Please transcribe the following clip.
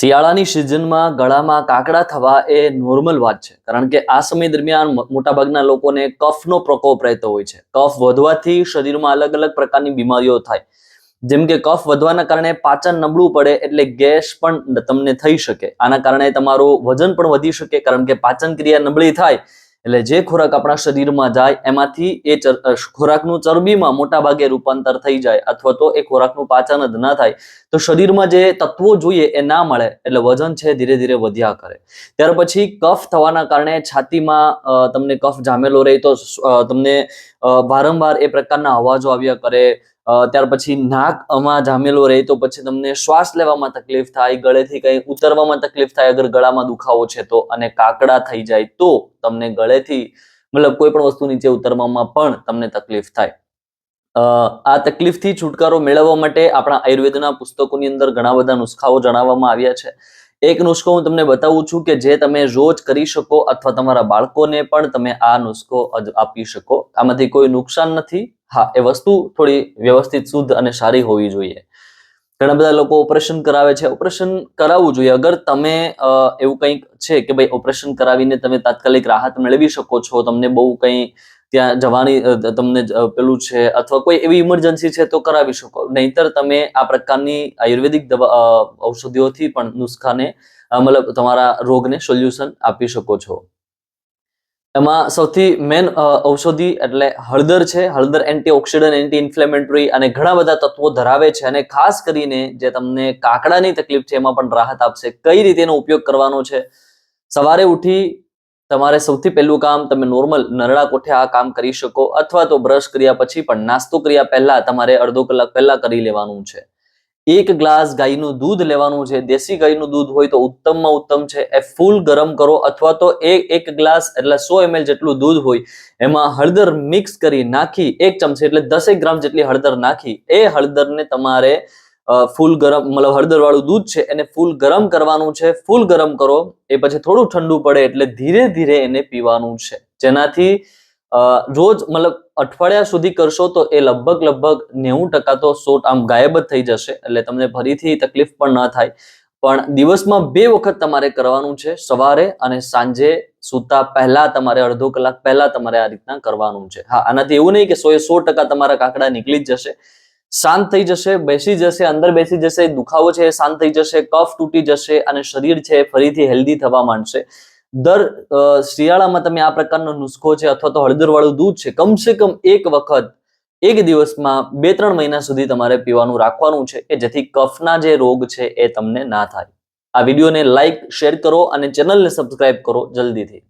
શિયાળાની સિઝનમાં ગળામાં કાકડા થવા એ નોર્મલ વાત છે. કારણ કે આ સમય દરમિયાન મોટાભાગના લોકોને કફનો પ્રકોપ રહેતો હોય છે. કફ વધવાથી શરીરમાં અલગ અલગ પ્રકારની બીમારીઓ થાય. જેમ કે કફ વધવાના કારણે પાચન નબળું પડે એટલે ગેસ પણ તમને થઈ શકે. આના કારણે તમારું વજન પણ વધી શકે, કારણ કે પાચન ક્રિયા નબળી થાય એટલે જે ખોરાક આપણા શરીરમાં જાય, એમાંથી એ ખોરાકનું ચરબીમાં મોટા ભાગે રૂપાંતર થઈ જાય અથવા તો એ ખોરાકનું પાચન જ ના થાય, તો શરીરમાં જે તત્વો જોઈએ એ ના મળે, એટલે વજન છે ધીરે ધીરે વધ્યા કરે. ત્યાર પછી કફ થવાના કારણે છાતીમાં તમને કફ જામેલો રહે તો તમને વારંવાર એ પ્રકારના અવાજો આવ્યા કરે. ત્યાર પછી નાક આમાં જામેલો રહે તો પછી તમને શ્વાસ લેવામાં તકલીફ થાય, ગળેથી કંઈ ઉતરવામાં તકલીફ થાય અગર ગળામાં દુખાવો છે તો અને કાકડા થઈ જાય તો તમને ગળેથી, મતલબ કોઈ પણ વસ્તુ નીચે ઉતરવામાં પણ તમને તકલીફ થાય. આ તકલીફથી છુટકારો મેળવવા માટે આપણા આયુર્વેદના પુસ્તકોની અંદર ઘણા બધા નુસ્ખાઓ જણાવવામાં આવ્યા છે. એક નુસ્ખો હું તમને બતાવું છું કે જે તમે રોજ કરી શકો અથવા તમારા બાળકોને પણ તમે આ નુસ્ખો આપી શકો. આમાંથી કોઈ નુકસાન નથી. હા, એ વસ્તુ થોડી વ્યવસ્થિત, શુદ્ધ અને સારી હોવી જોઈએ. ઘણા બધા લોકો ઓપરેશન કરાવે છે. ઓપરેશન કરાવવું જોઈએ. અગર તમે એવું કંઈક છે કે ભાઈ ઓપરેશન કરાવીને તમે તાત્કાલિક રાહત મેળવી શકો છો, તમને બહુ કંઈ ત્યાં જવાની તમને પેલું છે, અથવા કોઈ એવી ઇમરજન્સી છે તો કરાવી શકો. નહીતર તમે આ પ્રકારની આયુર્વેદિક દવા ઔષધિઓથી પણ નુસ્ખાને મતલબ તમારા રોગને સોલ્યુશન આપી શકો છો. એમાં સૌથી મેન ઔષધિ એટલે હળદર છે. હળદર એન્ટીઓક્સિડન્ટ એન્ટી ઇન્ફ્લેમેટરી અને ઘણા બધા તત્વો ધરાવે છે અને ખાસ કરીને જે તમને કાકડાની તકલીફ છે એમાં પણ રાહત આપશે. કઈ રીતે એનો ઉપયોગ કરવાનો છે? સવારે ઉઠી તમારે સૌથી પહેલું કામ તમે નોર્મલ નરળા કોઠે આ કામ કરી શકો, અથવા તો બ્રશ કર્યા પછી પણ નાસ્તો કર્યા પહેલા તમારે અડધો કલાક પહેલા કરી લેવાનું છે. એક ગ્લાસ ગાયનું દૂધ લેવાનું છે, દેશી ગાયનું દૂધ હોય તો ઉત્તમમાં ઉત્તમ છે, એ ફૂલ ગરમ કરો, અથવા તો એ એક ગ્લાસ એટલે સો એમએલ જેટલું દૂધ હોય, એમાં હળદર મિક્સ કરી નાખી, એક ચમચી એટલે દસેક ગ્રામ જેટલી હળદર નાખી, એ હળદરને તમારે ફૂલ ગરમ, મતલબ હળદર વાળું દૂધ છે, એને ફૂલ ગરમ કરવાનું છે. ફૂલ ગરમ કરો, એ પછી થોડું ઠંડુ પડે એટલે ધીરે ધીરે એને પીવાનું છે. જેનાથી રોજ મતલબ અઠવાડિયા સુધી કરશો તો એ લગભગ લગભગ નેવું ટકા તો સોટ આમ ગાયબ જ થઈ જશે, એટલે તમને ફરીથી તકલીફ પણ ન થાય. પણ દિવસમાં બે વખત તમારે કરવાનું છે, સવારે અને સાંજે સૂતા પહેલા તમારે અડધો કલાક પહેલા તમારે આ રીતના કરવાનું છે. હા, આનાથી એવું નહીં કે સો એ સો ટકા તમારા કાકડા નીકળી જ જશે. શાંત થઈ જશે, બેસી જશે, અંદર બેસી જશે, દુખાવો છે શાંત થઈ જશે, કફ તૂટી જશે અને શરીર છે ફરીથી હેલ્ધી થવા માંડશે. દર શિયાળામાં તમે આ પ્રકારનો નુસ્ખો છે અથવા તો હળદર વાળું દૂધ છે, કમસે કમ એક વખત, એક દિવસમાં બે ત્રણ મહિના સુધી તમારે પીવાનું રાખવાનું છે કે જેથી કફના જે રોગ છે એ તમને ના થાય. આ વિડીયોને લાઈક, શેર કરો અને ચેનલને સબસ્ક્રાઇબ કરો જલ્દીથી.